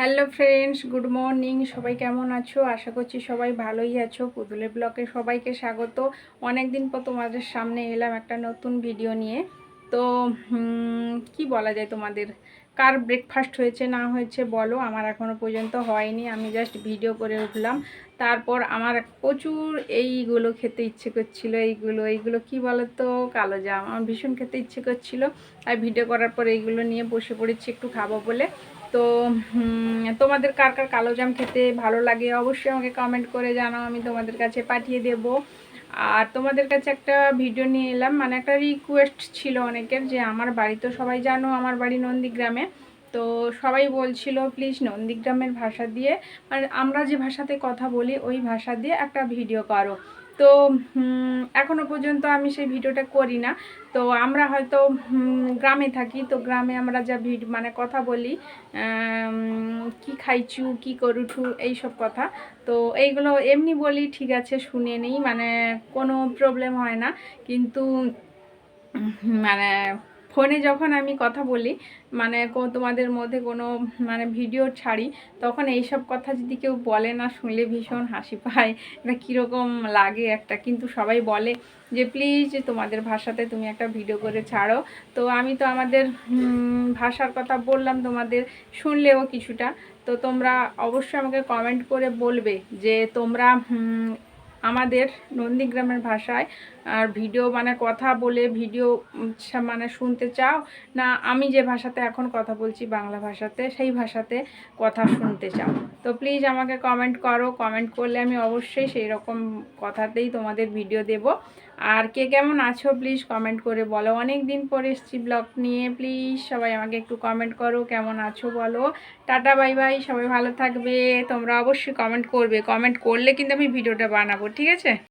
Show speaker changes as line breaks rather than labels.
Hello friends, good morning. সবাই কেমন আছো? আশা করছি সবাই ভালোই আছো। পুতুলের ব্লকে সবাইকে স্বাগত। অনেক দিন পর তোমাদের সামনে এলাম একটা নতুন ভিডিও নিয়ে। তো কি বলা যায় তোমাদের? কার ব্রেকফাস্ট হয়েছে, না হয়েছে বলো? আমার এখনও পর্যন্ত হয়নি। আমি জাস্ট ভিডিও করে উঠলাম। তারপর আমার প্রচুর এইগুলো খেতে ইচ্ছে করছিল, এইগুলো এইগুলো কি বলো তো কালো জাম। আমার ভীষণ খেতে ইচ্ছে করছিল। আর ভিডিও করার পর এইগুলো নিয়ে বসে পড়েছি একটু খাব বলে। তো তোমাদের কার কার কালো জাম খেতে ভালো লাগে অবশ্যই আমাকে কমেন্ট করে জানাও। আমি তোমাদের কাছে পাঠিয়ে দেব। আর তোমাদের কাছে একটা ভিডিও নিয়ে এলাম। মানে একটা রিকোয়েস্ট ছিল অনেকের যে, আমার বাড়ি তো সবাই জানো, আমার বাড়ি নন্দীগ্রামে। তো সবাই বলছিল প্লিজ নন্দীগ্রামের ভাষা দিয়ে মানে আমরা যে ভাষাতে কথা বলি, ওই ভাষা দিয়ে একটা ভিডিও করো। তো এখনও এখনও পর্যন্ত আমি সেই ভিডিওটা করি না। তো আমরা হয়তো গ্রামে থাকি, তো গ্রামে আমরা যা ভিড মানে কথা বলি কি খাইছু, কি করুঠু এইসব কথা। তো এইগুলো এমনি বলি, ঠিক আছে, শুনে নেই মানে কোনো প্রবলেম হয় না। কিন্তু মানে ফোনে যখন আমি কথা বলি মানে তোমাদের মধ্যে কোনো মানে ভিডিও ছাড়ি, তখন এইসব কথা যদি কেউ বলে না, শুনলে ভীষণ হাসি পায়। এটা কীরকম লাগে একটা। কিন্তু সবাই বলে যে, প্লিজ তোমাদের ভাষাতে তুমি একটা ভিডিও করে ছাড়ো। তো আমি তো আমাদের ভাষার কথা বললাম, তোমাদের শুনলেও কিছুটা। তো তোমরা অবশ্যই আমাকে কমেন্ট করে বলবে যে, তোমরা আমাদের নন্দীগ্রামের ভাষায়, আর ভিডিও মানে কথা বলে ভিডিও মানে শুনতে চাও, না আমি যে ভাষাতে এখন কথা বলছি বাংলা ভাষাতে, সেই ভাষাতে কথা শুনতে চাও। তো প্লিজ আমাকে কমেন্ট করো। কমেন্ট করলে আমি অবশ্যই সেই রকম কথাতেই তোমাদের ভিডিও দেব। আর কে কেমন আছো প্লিজ কমেন্ট করে বলো। অনেক দিন পরে এসছি ব্লগ নিয়ে। প্লিজ সবাই আমাকে একটু কমেন্ট করো, কেমন আছো বলো। টাটা বাই বাই সবাই ভালো থাকবে। তোমরা অবশ্যই কমেন্ট করবে। কমেন্ট করলে কিন্তু আমি ভিডিওটা বানাবো, ঠিক আছে?